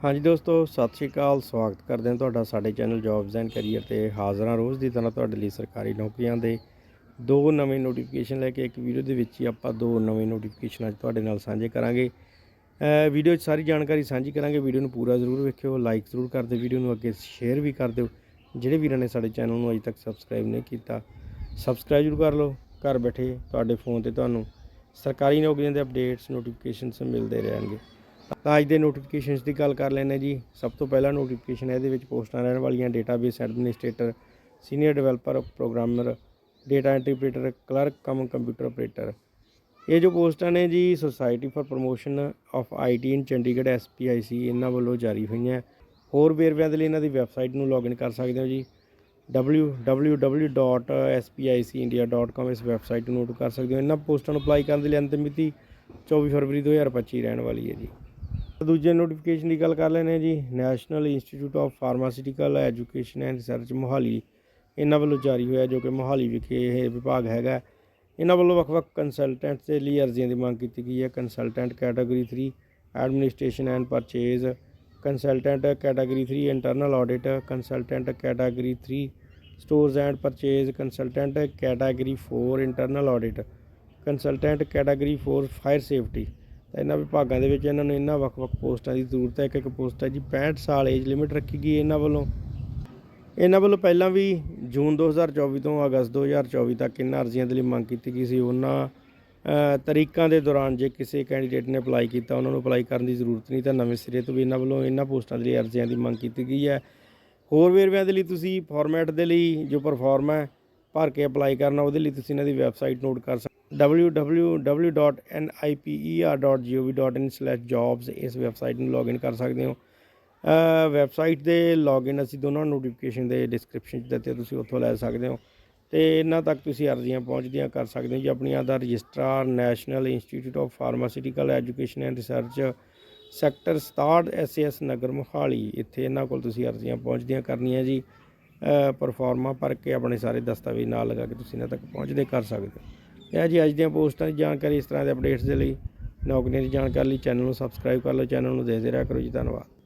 ਹਾਂਜੀ ਦੋਸਤੋ, ਸਤਿ ਸ਼੍ਰੀ ਅਕਾਲ, ਸਵਾਗਤ ਕਰਦੇ ਹਾਂ ਤੁਹਾਡਾ ਸਾਡੇ ਚੈਨਲ ਜੌਬਸ ਐਂਡ ਕੈਰੀਅਰ ਤੇ ਹਾਜ਼ਰਾਂ ਰੋਜ਼ ਦੀ ਤਰ੍ਹਾਂ ਤੁਹਾਡੇ ਲਈ ਸਰਕਾਰੀ ਨੌਕਰੀਆਂ ਦੇ ਦੋ ਨਵੇਂ ਨੋਟੀਫਿਕੇਸ਼ਨ ਲੈ ਕੇ ਇੱਕ ਵੀਡੀਓ ਦੇ ਵਿੱਚ ਹੀ ਆਪਾਂ ਦੋ ਨਵੇਂ ਨੋਟੀਫਿਕੇਸ਼ਨ ਅੱਜ ਤੁਹਾਡੇ ਨਾਲ ਸਾਂਝੇ ਕਰਾਂਗੇ। ਵੀਡੀਓ 'ਚ ਸਾਰੀ ਜਾਣਕਾਰੀ ਸਾਂਝੀ ਕਰਾਂਗੇ ਵੀਡੀਓ ਨੂੰ ਪੂਰਾ ਜ਼ਰੂਰ ਵੇਖਿਓ ਲਾਈਕ ਜ਼ਰੂਰ ਕਰ ਦਿਓ ਵੀਡੀਓ ਨੂੰ ਅੱਗੇ ਸ਼ੇਅਰ ਵੀ ਕਰ ਦਿਓ। ਜਿਹੜੇ ਵੀਰਾਂ ਨੇ ਸਾਡੇ ਚੈਨਲ ਨੂੰ ਅਜੇ ਤੱਕ ਸਬਸਕ੍ਰਾਈਬ ਨਹੀਂ ਕੀਤਾ ਸਬਸਕ੍ਰਾਈਬ ਜ਼ਰੂਰ ਕਰ ਲਓ। ਘਰ ਬੈਠੇ ਤੁਹਾਡੇ ਫੋਨ ਤੇ ਤੁਹਾਨੂੰ ਸਰਕਾਰੀ ਨੌਕਰੀਆਂ ਦੇ ਅਪਡੇਟਸ ਨੋਟੀਫਿਕੇਸ਼ਨਸ ਮਿਲਦੇ ਰਹਿਣਗੇ। ਤਾਂ ਅੱਜ ਦੇ ਨੋਟੀਫਿਕੇਸ਼ਨਸ ਦੀ ਗੱਲ ਕਰ ਲੈਂਦੇ ਜੀ। ਸਭ ਤੋਂ ਪਹਿਲਾ ਨੋਟੀਫਿਕੇਸ਼ਨ ਹੈ, ਇਹਦੇ ਵਿੱਚ ਪੋਸਟਾਂ ਰਹਿਣ ਵਾਲੀਆਂ database administrator senior developer programmer data interpreter clerk cum computer operator ਇਹ ਜੋ ਪੋਸਟਾਂ ਨੇ ਜੀ society for promotion of IT in Chandigarh SPIC ਇਹਨਾਂ ਵੱਲੋਂ ਜਾਰੀ ਹੋਈਆਂ। ਹੋਰ ਵੇਰਵਿਆਂ ਦੇ ਲਈ ਇਹਨਾਂ ਦੀ ਵੈਬਸਾਈਟ ਨੂੰ ਲੌਗਇਨ ਕਰ ਸਕਦੇ ਹੋ ਜੀ। www.spiceindia.com ਇਸ ਵੈਬਸਾਈਟ ਨੂੰ ਨੋਟ ਕਰ ਸਕਦੇ ਹੋ। ਇਹਨਾਂ ਪੋਸਟਾਂ ਨੂੰ ਅਪਲਾਈ ਕਰਨ ਦੇ ਲਈ ਅੰਤਿਮ ਮਿਤੀ 24 ਫਰਵਰੀ 2025 ਰਹਿਣ ਵਾਲੀ ਹੈ ਜੀ। ਦੂਜੇ ਨੋਟੀਫਿਕੇਸ਼ਨ ਦੀ ਗੱਲ ਕਰ ਲੈਂਦੇ ਹਾਂ ਜੀ national institute of pharmaceutical education and research Mohali. ਇਹਨਾਂ ਵੱਲੋਂ ਜਾਰੀ ਹੋਇਆ ਜੋ ਕਿ ਮੋਹਾਲੀ ਵਿਖੇ ਇਹ ਵਿਭਾਗ ਹੈਗਾ। ਇਹਨਾਂ ਵੱਲੋਂ ਵੱਖ-ਵੱਖ ਕੰਸਲਟੈਂਟਸ ਦੇ ਲਈ ਅਰਜ਼ੀਆਂ ਦੀ ਮੰਗ ਕੀਤੀ ਗਈ ਹੈ। Consultant category 3 administration and purchase consultant category 3 internal audit consultant category 3 stores and purchase consultant category 4 internal audit consultant category 4 fire safety ਤਾਂ ਇਹਨਾਂ ਵਿਭਾਗਾਂ ਦੇ ਵਿੱਚ ਇਹਨਾਂ ਨੂੰ ਇਹਨਾਂ ਵੱਖ-ਵੱਖ ਪੋਸਟਾਂ ਦੀ ਜ਼ਰੂਰਤ ਹੈ ਇੱਕ ਇੱਕ ਪੋਸਟ ਹੈ ਜੀ 65 ਸਾਲ ਏਜ ਲਿਮਿਟ ਰੱਖੀ ਗਈ ਹੈ ਇਹਨਾਂ ਵੱਲੋਂ। ਇਹਨਾਂ ਵੱਲੋਂ ਪਹਿਲਾਂ ਵੀ ਜੂਨ 2024 ਤੋਂ ਅਗਸਤ 2024 ਤੱਕ ਇਹਨਾਂ ਅਰਜ਼ੀਆਂ ਦੇ ਲਈ ਮੰਗ ਕੀਤੀ ਗਈ ਸੀ। ਉਹਨਾਂ ਤਰੀਕਾਂ ਦੇ ਦੌਰਾਨ ਜੇ ਕਿਸੇ ਕੈਂਡੀਡੇਟ ਨੇ ਅਪਲਾਈ ਕੀਤਾ, ਉਹਨਾਂ ਨੂੰ ਅਪਲਾਈ ਕਰਨ ਦੀ ਜ਼ਰੂਰਤ ਨਹੀਂ, ਤਾਂ ਨਵੇਂ ਸਿਰੇ ਤੋਂ ਵੀ ਇਹਨਾਂ ਵੱਲੋਂ ਇਹਨਾਂ ਪੋਸਟਾਂ ਦੇ ਲਈ ਅਰਜ਼ੀਆਂ ਦੀ ਮੰਗ ਕੀਤੀ ਗਈ ਹੈ। ਹੋਰ ਵੇਰਵਿਆਂ ਦੇ ਲਈ ਤੁਸੀਂ ਫਾਰਮੈਟ ਦੇ ਲਈ ਜੋ ਪਰਫਾਰਮ ਹੈ, ਭਰ ਕੇ ਅਪਲਾਈ ਕਰਨਾ, ਉਹਦੇ ਲਈ ਤੁਸੀਂ ਇਹਨਾਂ ਦੀ ਵੈਬਸਾਈਟ ਨੋਟ ਕਰ ਸਕਦੇ www.niper.gov.in/jobs ਇਸ ਵੈਬਸਾਈਟ ਨੂੰ ਲੌਗਇਨ ਕਰ ਸਕਦੇ ਹੋ। ਵੈਬਸਾਈਟ ਦੇ ਲੌਗਇਨ ਅਸੀਂ ਦੋਨਾਂ ਨੋਟੀਫਿਕੇਸ਼ਨ ਦੇ ਡਿਸਕ੍ਰਿਪਸ਼ਨ 'ਚ ਦਿੱਤੇ ਤੁਸੀਂ ਉੱਥੋਂ ਲੈ ਸਕਦੇ ਹੋ। ਤੇ ਇਹਨਾਂ ਤੱਕ ਤੁਸੀਂ ਅਰਜ਼ੀਆਂ ਪਹੁੰਚਦੀਆਂ ਕਰ ਸਕਦੇ ਹੋ ਜੀ, ਆਪਣੀਆਂ ਦਾ registrar national institute of pharmaceutical education and research sector 67 SS Nagar Mohali. ਇੱਥੇ ਇਹਨਾਂ ਕੋਲ ਤੁਸੀਂ ਅਰਜ਼ੀਆਂ ਪਹੁੰਚਦੀਆਂ ਕਰਨੀਆਂ ਜੀ। ਪਰਫਾਰਮਾ ਭਰ ਕੇ ਆਪਣੇ ਸਾਰੇ ਦਸਤਾਵੇਜ਼ ਨਾਲ ਲਗਾ ਕੇ ਤੁਸੀਂ ਇਹਨਾਂ ਤੱਕ ਪਹੁੰਚਦੇ ਕਰ ਸਕਦੇ ਹੋ। ਇਹ ਜੀ ਅੱਜ ਦੀਆਂ ਪੋਸਟਾਂ ਦੀ ਜਾਣਕਾਰੀ ਇਸ ਤਰ੍ਹਾਂ ਦੇ ਅਪਡੇਟਸ ਦੇ ਲਈ ਨੌਕਰੀਆਂ ਦੀ ਜਾਣਕਾਰੀ ਲਈ ਚੈਨਲ ਨੂੰ ਸਬਸਕ੍ਰਾਈਬ ਕਰ ਲਓ, ਚੈਨਲ ਨੂੰ ਦੇਖਦੇ ਰਿਹਾ ਕਰੋ ਜੀ, ਧੰਨਵਾਦ।